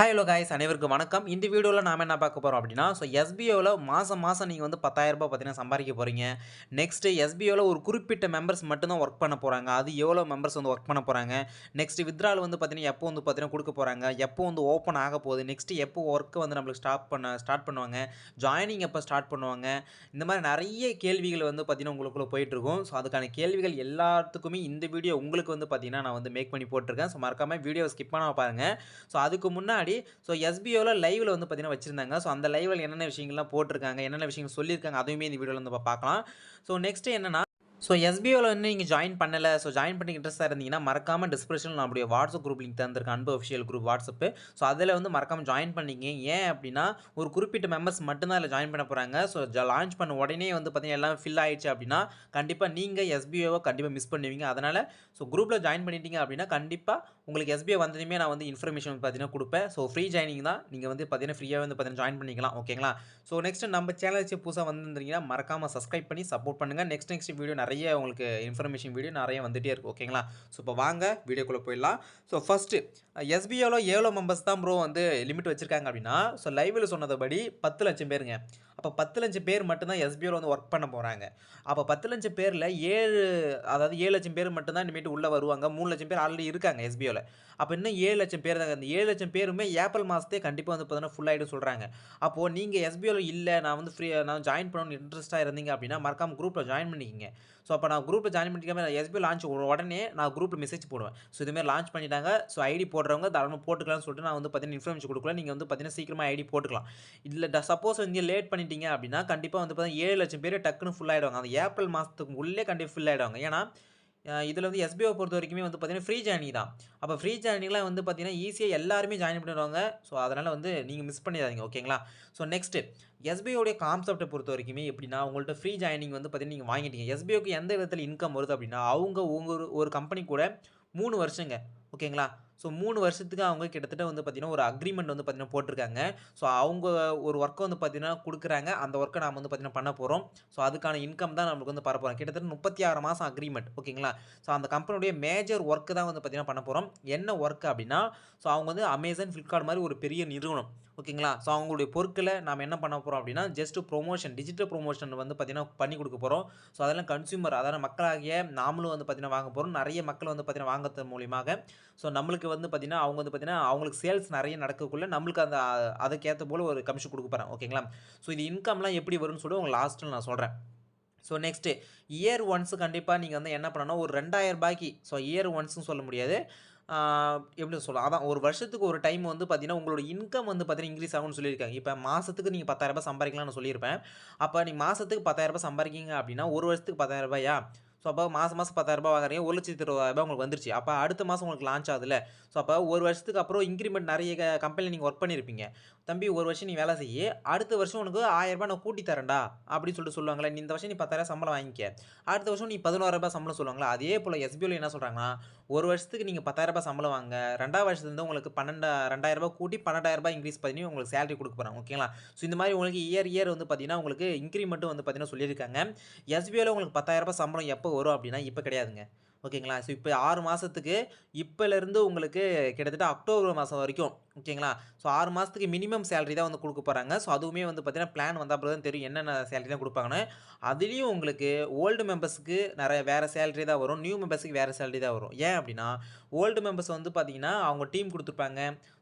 Hello guys அனைவருக்கும் வணக்கம். இந்த வீடியோவில் நாம் என்ன பார்க்க போகிறோம் அப்படின்னா ஸோ எஸ்பிஓவில் மாதம் மாதம் நீங்கள் வந்து 10000 ரூபாய் பார்த்தீங்கன்னா சம்பாதிக்க போகிறீங்க நெக்ஸ்ட்டு எஸ்பிஓவில் ஒரு குறிப்பிட்ட மெம்பர்ஸ் மட்டும்தான் ஒர்க் பண்ண போகிறாங்க அது எவ்வளோ மெம்பர்ஸ் வந்து ஒர்க் பண்ண போகிறாங்க நெக்ஸ்ட் வித்ரால் வந்து பார்த்தீங்கன்னா எப்போ வந்து பார்த்தீங்கன்னா கொடுக்க போகிறாங்க எப்போ வந்து ஓப்பன் ஆக போகுது? நெக்ஸ்ட்டு எப்போ ஒர்க்கு வந்து நம்மளுக்கு ஸ்டாப் பண்ண ஸ்டார்ட் பண்ணுவாங்க? ஜாயினிங் எப்போ ஸ்டார்ட் பண்ணுவாங்க? இந்த மாதிரி நிறைய கேள்விகள் வந்து பார்த்தீங்கன்னா உங்களுக்குள்ளே போயிட்டுருக்கும். ஸோ அதுக்கான கேள்விகள் எல்லாத்துக்குமே இந்த வீடியோ உங்களுக்கு வந்து பார்த்தீங்கன்னா நான் வந்து மேக் பண்ணி போட்டிருக்கேன். ஸோ மறக்காமல் வீடியோ ஸ்கிப் பண்ணாமல் பாருங்கள் ஸோ அதுக்கு முன்னாடி ஸோ எஸ்பிஓவில் லைவில் வந்து பார்த்தீங்கன்னா வச்சுருந்தாங்க. ஸோ அந்த லைவில் என்னென்ன விஷயங்கள்லாம் போட்டிருக்காங்க என்னென்ன விஷயங்கள் சொல்லியிருக்காங்க அதுவுமே இந்த வீடியோவில் வந்து பார்க்கலாம். ஸோ நெக்ஸ்ட்டு என்னென்னா ஸோ எஸ்பிஓவில் வந்து நீங்கள் ஜாயின் பண்ணலை. ஸோ ஜாயின் பண்ணி இன்ட்ரெஸ்ட்டாக இருந்தீங்கன்னா மறக்காமல் டிஸ்கிரிப்ஷனில் நம்மளுடைய வாட்ஸ்அப் குரூப் லிங்க் தந்திருக்கேன். அன்பு அஃபிஷியல் குரூப் வாட்ஸ்அப்பு ஸோ அதில் வந்து மறக்காமல் ஜாயின் பண்ணிங்க. ஏன் அப்படின்னா ஒரு குறிப்பிட்ட மெம்பர்ஸ் மட்டும்தான் அதில் ஜாயின் பண்ண போகிறாங்க ஸோ லான்ச் பண்ண உடனே வந்து பார்த்தீங்கன்னா எல்லாம் ஃபில் ஆயிடுச்சு அப்படின்னா கண்டிப்பாக நீங்கள் எஸ்பிஓவை கண்டிப்பாக மிஸ் பண்ணுவீங்க. அதனால் ஸோ குரூப்பில் ஜாயின் பண்ணிட்டீங்க அப்படின்னா கண்டிப்பாக உங்களுக்கு எஸ்பிஐ வந்ததுமே நான் வந்து இன்ஃபர்மேஷன் பார்த்தீங்கன்னா கொடுப்பேன். ஸோ ஃப்ரீ ஜாயினிங் தான். நீங்கள் வந்து பார்த்தீங்கன்னா ஃப்ரீயாக வந்து பார்த்தீங்கன்னா ஜாயின் பண்ணிக்கலாம். ஓகேங்களா ஸோ நெக்ஸ்ட் நம்ம சேனல் புதுசாக வந்துருந்தீங்கன்னா மறக்காமல் சப்ஸ்கிரைப் பண்ணி சப்போர்ட் பண்ணுங்கள் நெக்ஸ்ட் நெக்ஸ்ட் வீடியோ நிறைய நிறைய உங்களுக்கு இன்ஃபர்மேஷன் வீடியோ நிறைய வந்துகிட்டே இருக்கும் ஓகேங்களா ஸோ இப்போ வாங்க வீடியோக்குள்ளே போயிடலாம். ஸோ ஃபஸ்ட்டு எஸ்பிஐவில் எவ்வளோ மெம்பர்ஸ் தான் ப்ரோ வந்து லிமிட் வச்சுருக்காங்க அப்படின்னா ஸோ லைவில் சொன்னதுபடி பத்து லட்சம் பேருங்க. அப்போ பத்து லட்சம் பேர் மட்டும்தான் எஸ்பிஓவில் வந்து ஒர்க் பண்ண போகிறாங்க அப்போ பத்து லட்சம் பேரில் ஏழு அதாவது ஏழு லட்சம் பேர் மட்டும்தான் இனிமேட்டு உள்ளே வருவாங்க. மூணு லட்சம் பேர் ஆல்ரெடி இருக்காங்க எஸ்பிஓவில் அப்போ இன்னும் ஏழு லட்சம் பேர் தாங்க. அந்த ஏழு லட்சம் பேருமே ஏப்ரல் மாதத்தே கண்டிப்பாக வந்து பார்த்தீங்கன்னா ஃபுல் ஆகிடும் சொல்கிறாங்க அப்போது நீங்கள் எஸ்பிஓவில் இல்லை நான் வந்து ஃப்ரீ நான் ஜாயின் பண்ணணும்னு இன்ட்ரெஸ்ட்டாக இருந்தீங்க அப்படின்னா மறக்காமல் குரூப்பில் ஜாயின் பண்ணிக்கிங்க. ஸோ அப்போ நான் குரூப்பில் ஜாயின் பண்ணிக்காமல் எஸ்பிஓ லான்ச் உடனே நான் குரூப்பில் மெசேஜ் போடுவேன். ஸோ இதுமாதிரி லான்ச் பண்ணிட்டாங்க. ஸோ ஐடி போடுறவங்க தாராளமாக போட்டுக்கலாம்னு சொல்லிட்டு நான் வந்து பார்த்தீங்கன்னா இன்ஃபர்மேஷன் கொடுக்கல. நீங்கள் வந்து பார்த்தீங்கன்னா சீக்கிரமாக ஐடி போட்டுக்கலாம். இல்லை சப்போஸ் நீங்கள் லேட் பண்ணிட்டீங்க அப்படின்னா கண்டிப்பாக வந்து பார்த்தீங்கன்னா ஏழு லட்சம் பேர் டக்குன்னு ஃபுல் ஆகிடுவாங்க அந்த ஏப்ரல் மாதத்துக்கு உள்ளே கண்டிப்பாக ஃபுல் ஆகிடுவாங்க ஏன்னா இதில் வந்து எஸ்பிஓ பொறுத்த வரைக்குமே வந்து பார்த்தீங்கன்னா ஃப்ரீ ஜாயினிங் தான். அப்போ ஃப்ரீ ஜாயினிங்லாம் வந்து பார்த்தீங்கன்னா ஈஸியாக எல்லாருமே ஜாயின் பண்ணிடுவாங்க. ஸோ அதனால் வந்து நீங்கள் மிஸ் பண்ணிடாதீங்க. ஓகேங்களா ஸோ நெக்ஸ்ட்டு எஸ்பிஓடைய கான்செப்ட்டை பொறுத்த வரைக்குமே எப்படின்னா உங்கள்கிட்ட ஃப்ரீ ஜாயினிங் வந்து பார்த்தீங்கன்னா நீங்கள் வாங்கிட்டீங்க. எஸ்பிஓக்கு எந்த விதத்தில் இன்கம் வருது அப்படின்னா அவங்க உங்கள் ஒரு கம்பெனி கூட மூணு வருஷங்க. ஓகேங்களா ஸோ மூணு வருஷத்துக்கு அவங்க கிட்டத்தட்ட வந்து பார்த்திங்கன்னா ஒரு அக்ரிமெண்ட் வந்து பார்த்திங்கன்னா போட்டிருக்காங்க. ஸோ அவங்க ஒரு ஒர்க்கை வந்து பார்த்திங்கன்னா கொடுக்குறாங்க. அந்த ஒர்க்கை நாம் வந்து பார்த்திங்கன்னா பண்ண போகிறோம் ஸோ அதுக்கான இன்கம் தான் நம்மளுக்கு வந்து பரப்போகிறோம் கிட்டத்தட்ட முப்பத்தி ஆறு மாதம் அக்ரிமெண்ட் ஓகேங்களா? ஸோ அந்த கம்பெனியுடைய மேஜர் ஒர்க்கு தான் வந்து பார்த்திங்கன்னா பண்ண போகிறோம் என்ன ஒர்க் அப்படின்னா ஸோ அவங்க வந்து அமேசான் ஃப்ளிப்கார்ட் மாதிரி ஒரு பெரிய நிறுவனம். ஓகேங்களா? ஸோ அவங்களுடைய பொருட்களை நாம் என்ன பண்ண போகிறோம் அப்படின்னா ஜஸ்ட் ப்ரொமோஷன் டிஜிட்டல் ப்ரொமோஷன் வந்து பார்த்திங்கன்னா பண்ணி கொடுக்க போகிறோம் ஸோ அதெல்லாம் கன்சியூமர் அதாவது மக்களாகிய நாமளும் வந்து பார்த்திங்கன்னா வாங்க போகிறோம் நிறைய மக்கள் வந்து பார்த்திங்கன்னா வாங்குறது மூலியமாக. ஸோ நம்மளுக்கு வந்து பார்த்திங்கன்னா அவங்க வந்து பார்த்திங்கன்னா அவங்களுக்கு சேல்ஸ் நிறைய நடக்கக்குள்ளே நம்மளுக்கு அந்த அதுக்கேற்ற போல் ஒரு கமிஷன் கொடுக்க போகிறேன் ஓகேங்களா ஸோ இது இன்கம்லாம் எப்படி வரும்னு சொல்லி உங்களுக்கு லாஸ்ட்டில் நான் சொல்கிறேன் ஸோ நெக்ஸ்ட்டு இயர் ஒன்ஸு கண்டிப்பாக நீங்கள் வந்து என்ன பண்ணணும்? ஒரு ரெண்டாயிரம் ரூபாய்க்கு ஸோ இயர் ஒன்ஸுன்னு சொல்ல முடியாது. எப்படி சொல்லலாம் அதான் ஒரு வருஷத்துக்கு ஒரு டைம் வந்து பார்த்தீங்கன்னா உங்களோட இன்கம் வந்து பார்த்தீங்கன்னா இன்க்ரீஸ் ஆகும்னு சொல்லியிருக்காங்க. இப்போ மாதத்துக்கு நீங்கள் பத்தாயிரரூபா சம்பாதிக்கலாம்னு சொல்லியிருப்பேன். அப்போ நீங்கள் மாதத்துக்கு பத்தாயிரரூபா சம்பாதிக்கிங்க அப்படின்னா ஒரு வருஷத்துக்கு பத்தாயிரம் ரூபாயா? ஸோ அப்போ மாதம் மாதம் பத்தாயிரரூபா வாங்குறீங்க ஒரு லட்சத்தி இருபதாயிரரூபா உங்களுக்கு வந்துருச்சு. அப்போ அடுத்த மாதம் உங்களுக்கு லான்ச் ஆகுதுல ஸோ அப்போ ஒரு வருஷத்துக்கு அப்புறம் இன்க்ரிமெண்ட் நிறைய கம்பெனியில் நீங்கள் ஒர்க் பண்ணியிருப்பீங்க தம்பி ஒரு வருஷம் நீ வேலை செய்ய அடுத்த வருஷம் உனக்கு ஆயிரரூபா நான் கூட்டி தரேன்டா அப்படின்னு சொல்லிட்டு சொல்லுவாங்களே இந்த வருஷம் நீ பத்தாயிரம் சம்பளம் வாங்கிக்க. அடுத்த வருஷம் நீ பதினோரூபா சம்பளம் சொல்லுவாங்களா அதே போல் எஸ்பிஓவில் என்ன சொல்கிறாங்கன்னா ஒரு வருஷத்துக்கு நீங்கள் பத்தாயிரரூபா சம்பளம் வாங்க ரெண்டாவது வருஷத்துலேருந்து உங்களுக்கு பன்னெண்டு ரெண்டாயிரரூபா கூட்டி பன்னெண்டாயிரரூபா இன்க்ரீஸ் பண்ணி உங்களுக்கு சேலரி கொடுக்க போகிறாங்க ஓகேங்களா ஸோ இந்த மாதிரி உங்களுக்கு இயர் இயர் வந்து பார்த்தீங்கன்னா உங்களுக்கு இன்க்ரிமெண்ட்டும் வந்து பார்த்தீங்கன்னா சொல்லியிருக்காங்க. எஸ்பிஐயில் உங்களுக்கு பத்தாயிரரூபா சம்பளம் எப்போ வரும் அப்படின்னா இப்போ கிடையாதுங்க ஓகேங்களா ஸோ இப்போ ஆறு மாதத்துக்கு இப்போலேருந்து உங்களுக்கு கிட்டத்தட்ட அக்டோபர் மாதம் வரைக்கும் ஓகேங்களா? ஸோ ஆறு மாதத்துக்கு மினிமம் சேலரி தான் வந்து கொடுக்க போகிறாங்க ஸோ அதுவுமே வந்து பார்த்திங்கன்னா பிளான் வந்தால் அப்புறம் தான் தெரியும் என்னென்ன சேலரி தான் கொடுப்பாங்கன்னு. அதுலேயும் உங்களுக்கு ஓல்டு மெம்பர்ஸுக்கு நிறைய வேறு சேலரி தான் வரும். நியூ மெம்பர்ஸுக்கு வேறு சேலரி தான் வரும். ஏன் அப்படின்னா ஓல்டு மெம்பர்ஸ் வந்து பார்த்திங்கன்னா அவங்க டீம் கொடுத்துருப்பாங்க.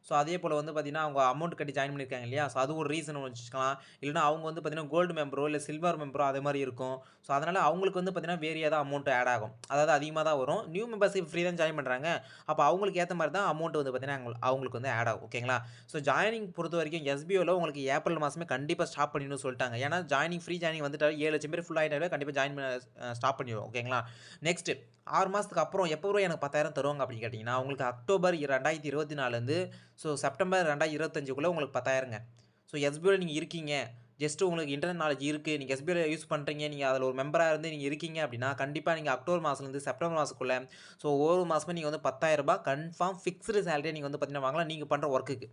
ஸோ அதே போல் வந்து பார்த்திங்கன்னா அவங்க அமௌண்ட் கட்டி ஜாயின் பண்ணியிருக்காங்க இல்லையா? ஸோ அது ஒரு ரீசன் வச்சுக்கலாம். இல்லைனா அவங்க வந்து பார்த்திங்கன்னா கோல்டு மெம்பரோ இல்லை சில்வர் மெம்பரோ அது மாதிரி இருக்கும். ஸோ அதனால் அவங்களுக்கு வந்து பார்த்திங்கன்னா வேரியாக தான் அமௌண்ட் ஆட் ஆகும். அதாவது அதிகமாக தான் வரும். நியூ மெம்பர்ஸுக்கு ஃப்ரீ தான் ஜாயின் பண்ணுறாங்க அப்போ அவங்களுக்கு ஏற்ற மாதிரி தான் அமௌண்ட் வந்து பார்த்திங்கன்னா அவங்களுக்கு வந்து ஆட் ஆகும். ஓகேங்களா? ஸோ ஜாயினிங் பொறுத்த வரைக்கும் எஸ்பிஓவில் உங்களுக்கு ஏப்ரல் மாதமே கண்டிப்பாக ஸ்டாப் பண்ணிடணும்னு சொல்லிட்டாங்க. ஏன்னா ஜாயினிங் ஃப்ரீ ஜாயினிங் வந்துட்டால் ஏழு லட்சம் பேர் ஃபுல் ஆகிட்டாலே கண்டிப்பாக ஜாயின் பண்ண ஸ்டாப் பண்ணிடுவோம். ஓகேங்களா? நெக்ஸ்ட்டு ஆறு மாதத்துக்கு அப்புறம் எப்போ ரூபா எனக்கு பத்தாயிரம் தருவாங்க அப்படின்னு கேட்டிங்கன்னா உங்களுக்கு அக்டோபர் ரெண்டாயிரத்தி இருபத்தி நாலுலேருந்து ஸோ செப்டம்பர் ரெண்டாயிரத்தி இருபத்தஞ்சுக்குள்ளே உங்களுக்கு பத்தாயிரங்க. ஸோ எஸ்பிஓவில் நீங்கள் இருக்கீங்க. ஜஸ்ட் உங்களுக்கு இன்டர்நெட் நாலேஜ் இருக்குது நீங்கள் எஸ்பிஐ யூஸ் பண்ணுறீங்க நீங்கள் அதில் ஒரு மெம்பராக இருந்து நீங்கள் இருக்கீங்க அப்படின்னா கண்டிப்பாக நீங்கள் அக்டோபர் மாதத்துலேருந்து செப்டம்பர் மாதத்துக்குள்ளே ஸோ ஒவ்வொரு மாதமும் நீங்கள் வந்து பத்தாயிரரூபா கன்ஃபார்ம் ஃபிக்ஸ்டு சேலரியை நீங்கள் வந்து பார்த்தீங்கன்னா வாங்கலாம். நீங்கள் பண்ணுற ஒர்க்குக்கு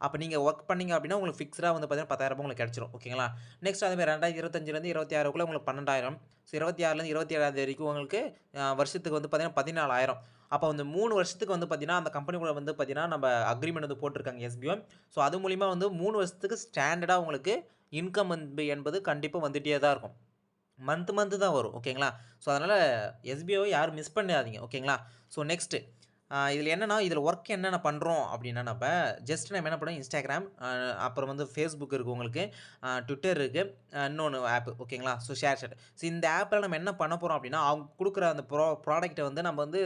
அப்போ நீங்கள் ஒர்க் பண்ணீங்க அப்படின்னா உங்களுக்கு ஃபிக்ஸ்டாக வந்து பார்த்தீங்கன்னா பத்தாயிரம் உங்களுக்கு கிடச்சிரும். ஓகேங்களா நெக்ஸ்ட் அதேமாதிரி ரெண்டாயிரத்தி இருபத்தஞ்சிலேருந்து இருபத்தி ஆறுக்குள்ளே உங்களுக்கு பன்னெண்டாயிரம். ஸோ இருபத்தி ஆறுலேருந்து இருபத்தி ஏழாவது வரைக்கும் உங்களுக்கு வருஷத்துக்கு வந்து பார்த்தீங்கன்னா பதினாலாயிரம். அப்போ அந்த மூணு வருஷத்துக்கு வந்து பார்த்தீங்கன்னா, அந்த கம்பெனி கூட வந்து பார்த்தீங்கன்னா, நம்ம அக்ரிமெண்ட் வந்து போட்டிருக்காங்க எஸ்பிஓ. ஸோ அது மூலிமா வந்து மூணு வருஷத்துக்கு ஸ்டாண்டர்டாக உங்களுக்கு இன்கம் வந்து என்பது கண்டிப்பாக வந்துகிட்டே தான் இருக்கும். மந்த் மந்த்து தான் வரும். ஓகேங்களா? ஸோ அதனால் எஸ்பிஓவை யாரும் மிஸ் பண்ணாதீங்க ஓகேங்களா? ஸோ நெக்ஸ்ட்டு இதில் என்னென்னா இதில் ஒர்க் என்னென்ன பண்ணுறோம் அப்படின்னா, நம்ம ஜஸ்ட் நம்ம என்ன பண்ணுவோம் இன்ஸ்டாகிராம் அப்புறம் வந்து ஃபேஸ்புக் இருக்குது உங்களுக்கு. ட்விட்டர் இருக்குது இன்னொன்று ஆப் ஓகேங்களா? ஸோ ஷேர் ஷேட் ஸோ இந்த ஆப்பில் நம்ம என்ன பண்ண போகிறோம் அப்படின்னா, அவங்க கொடுக்குற அந்த ப்ரா ப்ராடக்ட்டை வந்து நம்ம வந்து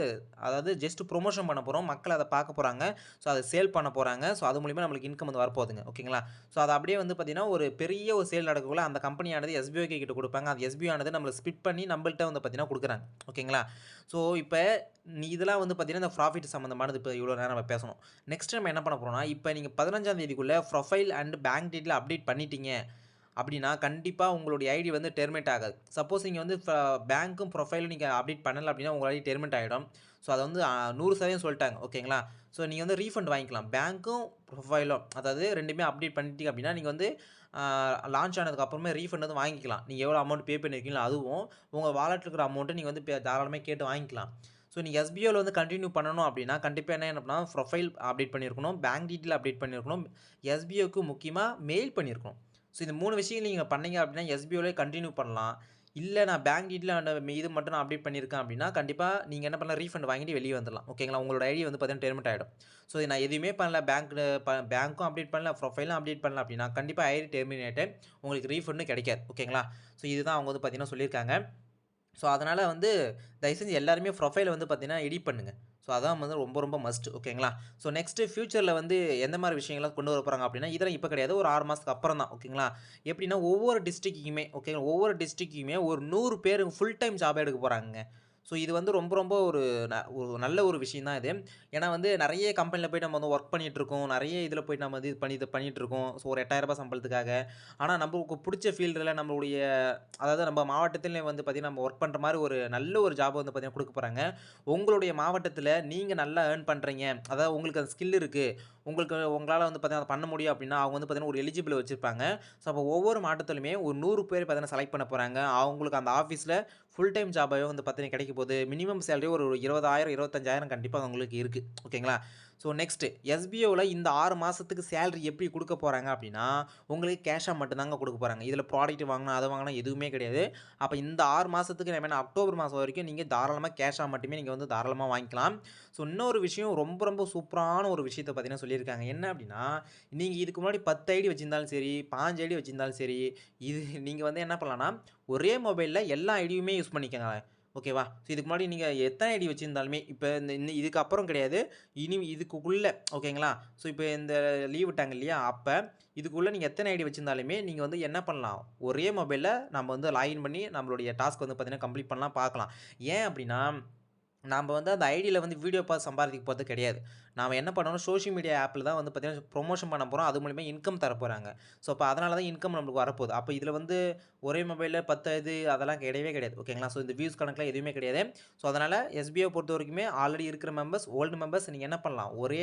அதாவது ஜஸ்ட் ப்ரொமோஷன் பண்ண போகிறோம் மக்கள் அதை பார்க்க போகிறாங்க ஸோ அதை சேல் பண்ண போகிறாங்க ஸோ அது மூலிமா நம்மளுக்கு இன்கம் வந்து வரப்போகுதுங்க. ஓகேங்களா? ஸோ அது அப்படியே வந்து பார்த்திங்கன்னா ஒரு பெரிய ஒரு சேல் நடக்கக்குள்ள அந்த கம்பெனியானது எஸ்பிஓ கிட்ட கொடுப்பாங்க அது எஸ்பிஓ ஆனது நம்மளை ஸ்பிட் பண்ணி நம்மள்கிட்ட வந்து பார்த்தீங்கன்னா கொடுக்குறாங்க ஓகேங்களா? ஸோ இப்போ நீ இதெல்லாம் வந்து பார்த்தீங்கன்னா, இந்த ப்ராஃபிட் சம்மந்தமானது இப்போ இவ்வளோ நேரம் நம்ம பேசணும். நெக்ஸ்ட் நம்ம என்ன பண்ண போகிறோம்னா இப்போ நீங்கள் பதினஞ்சாம் தேதிக்குள்ளே profile and bank detail update பண்ணிட்டீங்க அப்படின்னா, கண்டிப்பாக உங்களுடைய ஐடி வந்து டெர்மினேட் ஆகாது. சப்போஸ் நீங்கள் வந்து ஃப பேங்க்கும், ப்ரொஃபைலும் நீங்கள் அப்டேட் பண்ணலை அப்படின்னா, உங்கள் ஐடி டெர்மினேட் ஆகிடும் ஸோ அதை வந்து நூறு சதவீதம் சொல்லிட்டாங்க ஓகேங்களா? ஸோ நீங்கள் வந்து ரீஃபண்ட் வாங்கிக்கலாம். பேங்க்கும், ப்ரொஃபைலும் அதாவது ரெண்டுமே அப்டேட் பண்ணிட்டீங்க அப்படின்னா, நீங்கள் வந்து லான்ச் ஆனதுக்கப்புறமே ரீஃபண்ட் வந்து வாங்கிக்கலாம். நீங்கள் எவ்வளோ அமௌண்ட் பே பண்ணியிருக்கீங்களோ அதுவும், உங்கள் வாலெட்டில் இருக்கிற அமௌண்ட்டை நீங்கள் வந்து பே கேட்டு வாங்கிக்கலாம். ஸோ நீங்கள் எஸ்பிஓவில் வந்து கண்டினியூ பண்ணணும் அப்படின்னா, கண்டிப்பாக என்ன என்ன பண்ணணும்னா, ப்ரொஃபைல் அப்டேட் பண்ணியிருக்கணும். பேங்க் டீட்டெயில் அப்டேட் பண்ணியிருக்கணும். எஸ்பிஓக்கு முக்கியமாக மெயில் பண்ணியிருக்கணும். ஸோ இந்த மூணு விஷயம் நீங்கள் பண்ணீங்க அப்படின்னா, எஸ்பிஓலே கண்டினியூ பண்ணலாம். இல்லை நான் பேங்க் டீட்டெயில் இது மட்டும் நான் அப்டேட் பண்ணியிருக்கேன் அப்படின்னா, கண்டிப்பாக நீங்கள் என்ன பண்ணலாம், ரீஃபண்ட் வாங்கிட்டு வெளியே வந்துடலாம் ஓகேங்களா? உங்களோட ஐடி வந்து பார்த்தீங்கன்னா டெர்மினேட் ஆகிடும் ஸோ நான் எதுவுமே பண்ணல, பேங்க் ப பேங்க்கும் அப்டேட் பண்ணல, ப்ரொஃபைலும் அப்டேட் பண்ணல அப்படின்னா, கண்டிப்பாக ஐடி டெர்மினேட்டு உங்களுக்கு ரீஃபண்டும் கிடைக்காது. ஓகேங்களா? ஸோ இதுதான் அவங்க வந்து பார்த்தீங்கன்னா சொல்லியிருக்காங்க. ஸோ அதனால் வந்து தயவு செஞ்சு எல்லாருமே ப்ரொஃபைலை வந்து பார்த்தீங்கன்னா, எடிட் பண்ணுங்கள் ஸோ அதான் வந்து ரொம்ப ரொம்ப மஸ்ட். ஓகேங்களா? ஸோ நெக்ஸ்ட்டு ஃபியூச்சரில் வந்து எந்த மாதிரி விஷயங்கள்லாம் கொண்டு வர போகிறாங்க அப்படின்னா, இதெல்லாம் இப்போ கிடையாது. ஒரு ஆறு மாதத்துக்கு அப்புறம் தான். ஓகேங்களா? எப்படின்னா, ஒவ்வொரு டிஸ்ட்ரிக்ட்டுக்குமே ஓகேங்களா? ஒவ்வொரு டிஸ்ட்ரிக்ட்டுக்குமே ஒரு நூறு பேர் ஃபுல் டைம் ஜாப் எடுக்க போகிறாங்க ஸோ இது வந்து ரொம்ப ரொம்ப ஒரு ந ஒரு நல்ல ஒரு விஷயம் தான் இது. ஏன்னா வந்து நிறைய கம்பெனியில் போய் நம்ம வந்து ஒர்க் பண்ணிகிட்ருக்கோம் நிறைய இதில் போய் நம்ம வந்து இது பண்ணி இது பண்ணிட்டுருக்கோம். ஸோ ஒரு ரூ. 8000 சம்பளத்துக்காக. ஆனால் நம்மளுக்கு பிடிச்ச ஃபீல்டில் நம்மளுடைய அதாவது நம்ம மாவட்டத்திலே வந்து பார்த்தீங்கன்னா, நம்ம ஒர்க் பண்ணுற மாதிரி ஒரு நல்ல ஒரு ஜாப் வந்து பார்த்திங்கன்னா கொடுக்க போகிறாங்க உங்களுடைய மாவட்டத்தில் நீங்கள் நல்லா ஏர்ன் பண்ணுறீங்க அதாவது உங்களுக்கு அந்த ஸ்கில் இருக்குது உங்களுக்கு உங்களால் வந்து பார்த்திங்கன்னா பண்ண முடியும் அப்படின்னா, அவங்க வந்து பார்த்திங்கன்னா ஒரு எலிஜிபிள் வச்சுருப்பாங்க ஸோ அப்போ ஒவ்வொரு மாவட்டத்திலுமே ஒரு நூறு பேர் பார்த்திங்கன்னா செலக்ட் பண்ண போகிறாங்க அவங்களுக்கு அந்த ஆஃபீஸில் ஃபுல் டைம் ஜாபாகவே வந்து பார்த்தீங்கன்னா கிடைக்க போகுது. மினிமம் சேலரி ஒரு இருபதாயிரம் இருபத்தஞ்சாயிரம் கண்டிப்பாக உங்களுக்கு இருக்குது ஓகேங்களா? ஸோ நெக்ஸ்ட்டு எஸ்பிஓவில் இந்த ஆறு மாதத்துக்கு சேலரி எப்படி கொடுக்க போகிறாங்க அப்படின்னா, உங்களுக்கு கேஷாக மட்டும்தாங்க கொடுக்க போகிறாங்க இதில் ப்ராடக்ட் வாங்கினா அதை வாங்கினா எதுவுமே கிடையாது. அப்போ இந்த ஆறு மாதத்துக்கு நம்ம அக்டோபர் மாதம் வரைக்கும் நீங்கள் தாராளமாக கேஷாக மட்டுமே நீங்கள் வந்து தாராளமாக வாங்கிக்கலாம். ஸோ இன்னொரு விஷயம் ரொம்ப ரொம்ப சூப்பரான ஒரு விஷயத்த பார்த்தீங்கன்னா சொல்லியிருக்காங்க. என்ன அப்படின்னா, நீங்கள் இதுக்கு முன்னாடி 10 ஐடி வச்சுருந்தாலும் சரி, 15 ஐடி வச்சுருந்தாலும் சரி, இது நீங்கள் வந்து என்ன பண்ணலாம்னா, ஒரே மொபைலில் எல்லா ஐடியுமே யூஸ் பண்ணிக்கோங்க ஓகேவா? ஸோ இதுக்கு முன்னாடி நீங்கள் எத்தனை ஐடி வச்சுருந்தாலுமே இப்போ இந்த இன்னும் இதுக்கப்புறம் கிடையாது. இனி இதுக்குள்ளே ஓகேங்களா? ஸோ இப்போ இந்த லீவ் விட்டாங்க இல்லையா? அப்போ இதுக்குள்ளே நீங்கள் எத்தனை ஐடி வச்சுருந்தாலுமே நீங்கள் வந்து என்ன பண்ணலாம், ஒரே மொபைலில் நம்ம வந்து லாகின் பண்ணி நம்மளுடைய டாஸ்க் வந்து பார்த்தீங்கன்னா கம்ப்ளீட் பண்ணலாம், பார்க்கலாம். ஏன் அப்படின்னா, நம்ம வந்து அந்த ஐடியில் வந்து வீடியோ பார்த்து சம்பாதிக்க போகிறது கிடையாது. நாம் என்ன பண்ணணும், சோஷியல் மீடியா ஆப்பில் தான் வந்து பார்த்தீங்கன்னா ப்ரொமோஷன் பண்ண போகிறோம் அது மூலிமா இன்கம் தரப்போறாங்க. ஸோ அப்போ அதனால தான் இன்கம் நம்மளுக்கு வரப்போகுது. அப்போ இதில் வந்து ஒரே மொபைலில் பத்து இது அதெல்லாம் கிடையவே கிடையாது. ஓகேங்களா? ஸோ இந்த வியூஸ் கணக்கெலாம் எதுவுமே கிடையாது. ஸோ அதனால் எஸ்பிஐ பொறுத்த வரைக்குமே ஆல்ரெடி இருக்கிற மெம்பர்ஸ், ஓல்டு மெம்பர்ஸ் நீங்கள் என்ன பண்ணலாம், ஒரே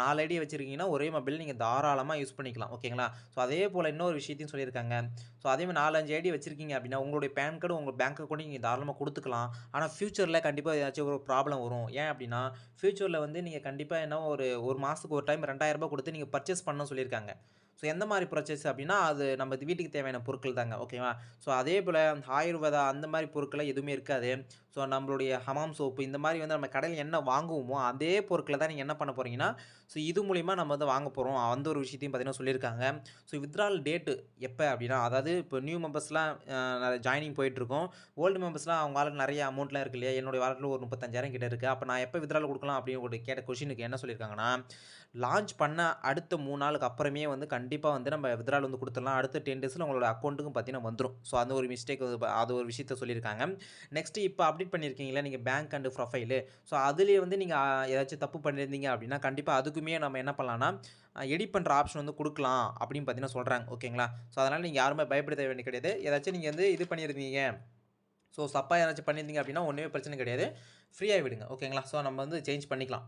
நாலு ஐடி வச்சுருக்கீங்கன்னா ஒரே மொபைல் நீங்கள் தாராளமாக யூஸ் பண்ணிக்கலாம். ஓகேங்களா? ஸோ அதே போல் இன்னொரு விஷயத்தையும் சொல்லியிருக்காங்க. ஸோ அதே மாதிரி 4, 5 ஐடி வச்சிருக்கீங்க அப்படின்னா, உங்களுடைய பேன் கார்டு, உங்கள் பேங்க் அக்கவுண்ட் நீங்கள் தாராளமாக கொடுத்துக்கலாம் ஆனால் ஃபியூச்சர்ல கண்டிப்பாக ஏதாச்சும் ஒரு ப்ராப்ளம் வரும். ஏன் அப்படின்னா, ஃப்யூச்சரில் வந்து நீங்கள் கண்டிப்பாக கண்டிப்பாக என்ன ஒரு ஒரு மாதத்துக்கு ஒரு டைம் ரெண்டாயிரம் ரூபாய் கொடுத்து நீங்கள் பர்ச்சேஸ் பண்ணணும்னு சொல்லியிருக்காங்க. ஸோ எந்த மாதிரி பர்ச்சேஸ் அப்படின்னா, அது நம்ம வீட்டுக்கு தேவையான பொருட்கள் தாங்க. ஓகேவா? ஸோ அதே போல் ஆயுர்வேதா அந்த மாதிரி பொருட்கள்லாம் எதுவுமே இருக்காது. ஸோ நம்மளுடைய ஹமாம் சோப்பு இந்த மாதிரி வந்து நம்ம கடையில் என்ன வாங்குவோமோ, அதே பொருட்களை தான் நீங்கள் என்ன பண்ண போகிறீங்கன்னா ஸோ இது மூலிமா நம்ம வந்து வாங்க போகிறோம் அந்த ஒரு விஷயத்தையும் பார்த்தீங்கன்னா சொல்லியிருக்காங்க. ஸோ வித்ரால் டேட்டு எப்போ அப்படின்னா, அதாவது இப்போ நியூ மெம்பர்ஸ்லாம் ஜாயினிங் போயிட்டுருக்கோம் ஓல்டு மெம்பர்ஸ்லாம் அவங்க வாலெட்ல நிறைய அமௌண்ட்லாம் இருக்கு இல்லையா? என்னுடைய வாழ்க்கையில் ஒரு 35,000 கிட்ட இருக்குது அப்போ நான் எப்போ வித்ரால் கொடுக்கலாம் அப்படின்னு கேட்ட கொஷினுக்கு என்ன சொல்லியிருக்காங்கன்னா, லான்ச் பண்ண அடுத்த மூணு நாளுக்கு அப்புறமே வந்து கண்டிப்பாக வந்து நம்ம வித்ரால் வந்து கொடுத்துடலாம் அடுத்த டென் டேஸில் உங்களோட அக்கௌண்ட்டுக்கும் பார்த்தீங்கன்னா வந்துடும் ஸோ அந்த ஒரு மிஸ்டேக் அது ஒரு விஷயத்த சொல்லியிருக்காங்க. நெக்ஸ்ட் இப்போ அப்டேட் பண்ணியிருக்கீங்களா நீங்கள் பேங்க் அண்டு ப்ரொஃபைலு. ஸோ அதுலேயே வந்து நீங்கள் ஏதாச்சும் தப்பு பண்ணியிருந்தீங்க அப்படின்னா, கண்டிப்பாக அதுக்குமே நம்ம என்ன பண்ணலாம்னா, எடிட் பண்ணுற ஆப்ஷன் வந்து கொடுக்கலாம் அப்படின்னு பார்த்தீங்கன்னா சொல்கிறாங்க ஓகேங்களா? ஸோ அதனால் நீங்கள் யாருமே பயப்படுத்த வேண்டிய கிடையாது. ஏதாச்சும் நீங்கள் வந்து இது பண்ணியிருந்தீங்க. ஸோ சப்பா யாராச்சும் பண்ணியிருந்தீங்க அப்படின்னா, ஒன்றுமே பிரச்சனை கிடையாது. ஃப்ரீயாக விடுங்க. ஓகேங்களா? ஸோ நம்ம வந்து சேஞ்ச் பண்ணிக்கலாம்.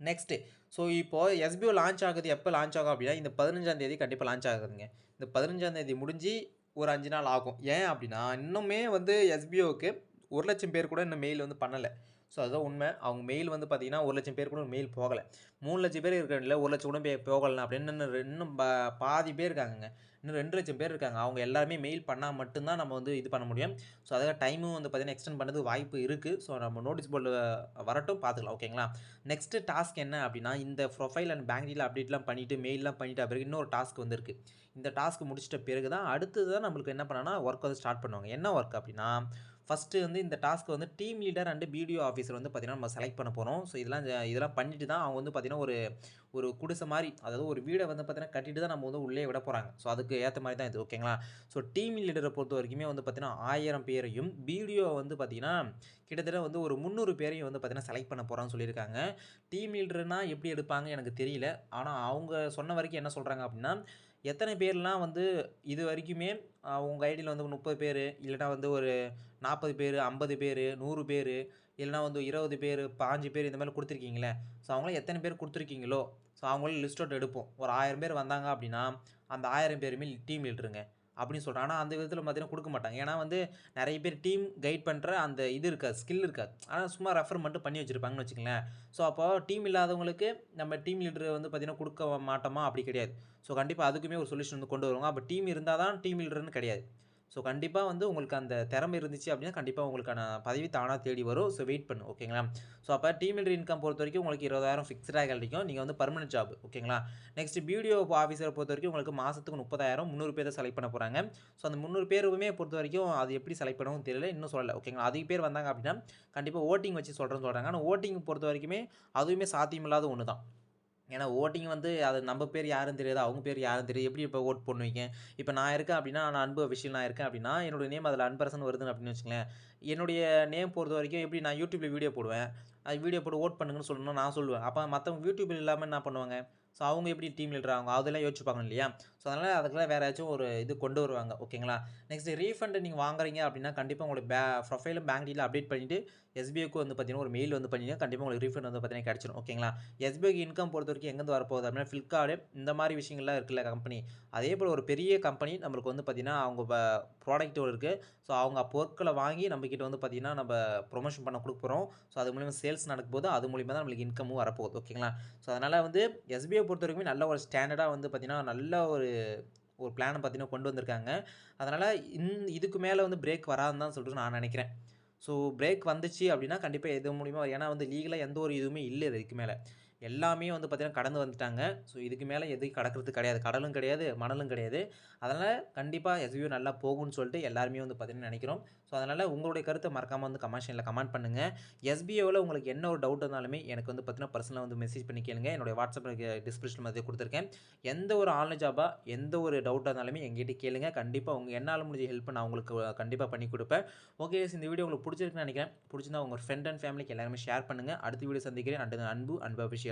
நெக்ஸ்ட்டு ஸோ இப்போ எஸ்பிஓ லான்ச் ஆகுது எப்போ லான்ச் ஆகும் அப்படின்னா, இந்த 15ஆம் தேதி லான்ச் ஆகுதுங்க. இந்த 15ஆம் தேதி முடிஞ்சு ஒரு அஞ்சு நாள் ஆகும். ஏன் அப்படின்னா, இன்னுமே வந்து எஸ்பிஓக்கு 1,00,000 பேர் கூட இன்னும் மெயில் வந்து பண்ணலை ஸோ அதுதான் உண்மை. அவங்க மெயில் வந்து பார்த்தீங்கன்னா ஒரு லட்சம் பேர் கூட மெயில் போகலை. மூணு லட்சம் பேர் இருக்கிறதில்ல ஒரு லட்சம் கூட பே- போகலை அப்படின்னு இன்னும் இன்னும் பாதி பேர் இருக்காங்கங்க. இன்னும் ரெண்டு லட்சம் பேர் இருக்காங்க. அவங்க எல்லாருமே மெயில் பண்ணால் மட்டும்தான் நம்ம வந்து இது பண்ண முடியும். ஸோ அதுக்காக டைமும் வந்து பார்த்தீங்கன்னா எக்ஸ்டெண்ட் பண்ணது வாய்ப்பு இருக்குது ஸோ நம்ம நோட்டீஸ் போர்டில் வரட்டும் பார்த்துக்கலாம். ஓகேங்களா நெக்ஸ்ட்டு டாஸ்க் என்ன அப்படின்னா இந்த ப்ரொஃபைல் அண்ட் பேங்க் டீல் அப்டேட்லாம் பண்ணிவிட்டு மெயிலெலாம் பண்ணிவிட்டு பிறகு இன்னொரு டாஸ்க் வந்திருக்கு. இந்த டாஸ்க் முடிச்சிட்ட பிறகு தான் அடுத்தது தான் நம்மளுக்கு என்ன பண்ணனா ஒர்க் வந்து ஸ்டார்ட் பண்ணுவாங்க. என்ன ஒர்க் அப்படின்னா ஃபஸ்ட்டு வந்து இந்த டாஸ்க்கு வந்து team leader and BDO officer வந்து பார்த்திங்கன்னா நம்ம செலக்ட் பண்ண போகிறோம் ஸோ இதெல்லாம் இதெல்லாம் பண்ணிட்டு தான் அவங்க வந்து பார்த்திங்கன்னா ஒரு ஒரு குடிசை மாதிரி அதாவது ஒரு வீடை வந்து பார்த்தீங்கன்னா கட்டிட்டு தான் நம்ம வந்து உள்ளே விட போகிறாங்க ஸோ அதுக்கு ஏற்ற மாதிரி தான் இது ஓகேங்களா ஸோ டீம் லீடரை பொறுத்த வரைக்குமே வந்து பார்த்திங்கன்னா ஆயிரம் பேரையும் வீடியோ வந்து பார்த்திங்கன்னா கிட்டத்தட்ட வந்து ஒரு முந்நூறு பேரையும் வந்து பார்த்திங்கன்னா செலக்ட் பண்ண போகிறான்னு சொல்லியிருக்காங்க. டீம் லீடர்னா எப்படி எடுப்பாங்க எனக்கு தெரியல. ஆனால் அவங்க சொன்ன வரைக்கும் என்ன சொல்கிறாங்க அப்படின்னா எத்தனை பேர்லாம் வந்து இது வரைக்குமே உங்கள் ஐடியில் வந்து முப்பது பேர் இல்லைனா வந்து ஒரு நாற்பது பேர் ஐம்பது பேர் நூறு பேர் இல்லைனா வந்து இருபது பேர் பாஞ்சு பேர் இந்த மாதிரி கொடுத்துருக்கீங்களே? ஸோ அவங்களாம் எத்தனை பேர் கொடுத்துருக்கீங்களோ? ஸோ அவங்களும் லிஸ்ட் அவுட் எடுப்போம். ஒரு ஆயிரம் பேர் வந்தாங்க அப்படின்னா அந்த ஆயிரம் பேருமே டீம் லீடருங்க அப்படின்னு சொல்கிறாங்க ஆனால் அந்த விதத்தில் பார்த்தீங்கன்னா கொடுக்க மாட்டாங்க. ஏன்னா வந்து நிறைய பேர் டீம் கைட் பண்ணுற அந்த இது இருக்காது ஸ்கில் இருக்காது. ஆனால் சும்மா ரெஃபர் மட்டும் பண்ணி வச்சுருப்பாங்கன்னு வச்சுக்கங்களேன். ஸோ அப்போ டீம் இல்லாதவங்களுக்கு நம்ம டீம் லீடர் வந்து பார்த்திங்கன்னா கொடுக்க மாட்டோமா? அப்படி கிடையாது. ஸோ கண்டிப்பாக அதுக்குமே ஒரு சொல்யூஷன் வந்து கொண்டு வருவாங்க. அப்போ டீம் இருந்தால் தான் டீம் லீடர்னு கிடையாது. ஸோ கண்டிப்பாக வந்து உங்களுக்கு அந்த திறமை இருந்துச்சு அப்படின்னா கண்டிப்பாக உங்களுக்கான பதவி தானாக தேடி வரும். ஸோ வெயிட் பண்ணு ஓகேங்களா ஸோ அப்போ டீம் இன்கம் பொறுத்த வரைக்கும் உங்களுக்கு இருபதாயிரம் ஃபிக்ஸ்டாக கிடைக்கும். நீங்கள் வந்து பர்மனெண்ட் ஜாப் ஓகேங்களா நெக்ஸ்ட் பிடிஓ ஆஃபீஸரை பொறுத்த வரைக்கும் உங்களுக்கு மாதத்துக்கு முப்பதாயிரம் முந்நூறு பேர் செலக்ட் பண்ண போகிறாங்க ஸோ அந்த முந்நூறு பேருமே பொறுத்த வரைக்கும் அது எப்படி செலக்ட் பண்ணவும் தெரியல. இன்னும் சொல்லலை ஓகேங்களா அதிக பேர் வந்தாங்க அப்படின்னா கண்டிப்பாக ஓட்டிங் வச்சு சொல்கிறேன்னு சொல்கிறாங்க ஆனால் ஓட்டிங் பொறுத்த வரைக்குமே அதுவுமே சாத்தியமில்லாத ஒன்று தான் ஏன்னா ஓட்டிங் வந்து அது நம்ம பேர் யாரும் தெரியாது அவங்க பேர் யாரும் தெரியாது. எப்படி இப்போ ஓட் பண்ணுவீங்க இப்போ நான் இருக்கேன் அப்படின்னா நான் அன்பு விஷயம் நான் இருக்கேன் அப்படின்னா என்னுடைய நேம் அதில் அன்பரசன் வருதுன்னு அப்படின்னு வச்சுங்களேன் என்னுடைய நேம் பொறுத்த வரைக்கும் எப்படி நான் யூடியூப்பில் வீடியோ போடுவேன் அது வீடியோ போட்டு ஓட் பண்ணுங்கன்னு சொல்லணும் நான் சொல்லுவேன். அப்போ மற்றவங்க யூடியூப்பில் இல்லாமல் என்ன பண்ணுவாங்க? ஸோ அவங்க எப்படி டீம் லீடர் அவங்க அதெல்லாம் யோசிச்சுப்பாங்க இல்லையா? ஸோ அதனால் அதுக்கெல்லாம் வேறு ஏதாச்சும் ஒரு இது கொண்டு வருவாங்க. ஓகேங்களா நெக்ஸ்ட் ரீஃபண்ட் நீங்கள் வாங்குறீங்க அப்படின்னா கண்டிப்பாக உங்களுடைய பே ப்ரொஃபைலும் பேங்க் டீல் அப்டேட் பண்ணிவிட்டு எஸ்பிஐக்கு வந்து பார்த்தீங்கன்னா ஒரு மெயில் வந்து பண்ணிங்கன்னா கண்டிப்பாக உங்களுக்கு ரீஃபண்ட் வந்து பார்த்தீங்கன்னா கிடச்சிடும் ஓகேங்களா எஸ்பிஐக்கு இன்கம் பொறுத்த வரைக்கும் எங்கேருந்து வரப்போகுது அப்படின்னா ஃப்ளிப்கார்டு இந்த மாதிரி விஷயங்கள்லாம் இருக்குல்ல கம்பெனி அதே போல் ஒரு பெரிய கம்பெனி நம்மளுக்கு வந்து பார்த்திங்கன்னா அவங்க ப்ராடக்ட் இருக்குது ஸோ அவங்க பொருட்களை வாங்கி நம்மக்கிட்ட வந்து பார்த்திங்கன்னா நம்ம ப்ரொமோஷன் பண்ண கொடுக்குறோம் ஸோ அது மூலிமா சேல்ஸ் நடக்கும்போது அது மூலிமா தான் நம்மளுக்கு இன்கமும் வரப்போகுது. ஓகேங்களா ஸோ அதனால் வந்து எஸ்பிஐ பொறுத்த வரைக்கும் நல்ல ஒரு ஸ்டாண்டர்டாக வந்து பார்த்திங்கன்னா நல்ல ஒரு ஒரு பிளானை பார்த்தீங்கன்னா கொண்டு வந்திருக்காங்க. அதனால் இந் இதுக்கு மேலே வந்து பிரேக் வராதுன்னு தான் சொல்லிட்டு நான் நினைக்கிறேன். ஸோ பிரேக் வந்துச்சு அப்படின்னா கண்டிப்பாக எது மூலியமாக ஏன்னா வந்து லீகலாக எந்த ஒரு இதுவுமே இல்லை இதுக்கு மேலே. எல்லாமே வந்து பார்த்திங்கன்னா கடந்து வந்துட்டாங்க. ஸோ இதுக்கு மேலே எதுவும் கடக்கிறது கிடையாது. கடலும் கிடையாது மணலும் கிடையாது. அதனால் கண்டிப்பாக எஸ்பிஓ நல்லா போகும்னு சொல்லிட்டு எல்லாருமே வந்து பார்த்திங்கன்னா நினைக்கிறோம். ஸோ அதனால் உங்களுடைய கருத்தை மறக்காமல் வந்து கமெண்ட்ஷனில் கமெண்ட் பண்ணுங்கள் எஸ்பிஓவில் உங்களுக்கு என்ன ஒரு டவுட் இருந்தாலுமே எனக்கு வந்து பார்த்திங்கன்னா பர்சனலாக வந்து மெசேஜ் பண்ணி கேளுங்க. என்னுடைய வாட்ஸ்அப் டிஸ்கிரிப்ஷன் மாதிரி கொடுத்துருக்கேன். எந்த ஒரு ஆன்லைன் ஜாபாக எந்த ஒரு டவுட்டாக இருந்தாலுமே எங்கிட்ட கேளுங்க. கண்டிப்பாக உங்கள் என்னால் முடிஞ்ச ஹெல்ப் நான் உங்களுக்கு கண்டிப்பாக பண்ணி கொடுப்பேன். ஓகே இந்த வீடியோ உங்களுக்கு பிடிச்சிருக்குன்னு நினைக்கிறேன். பிடிச்சிருந்தா உங்கள் ஃப்ரெண்ட் அண்ட் ஃபேமிலிக்கு எல்லாருமே ஷேர் பண்ணுங்கள் அடுத்த வீடியோ சந்திக்கிறேன். அண்ட் அன்பு அன்பு official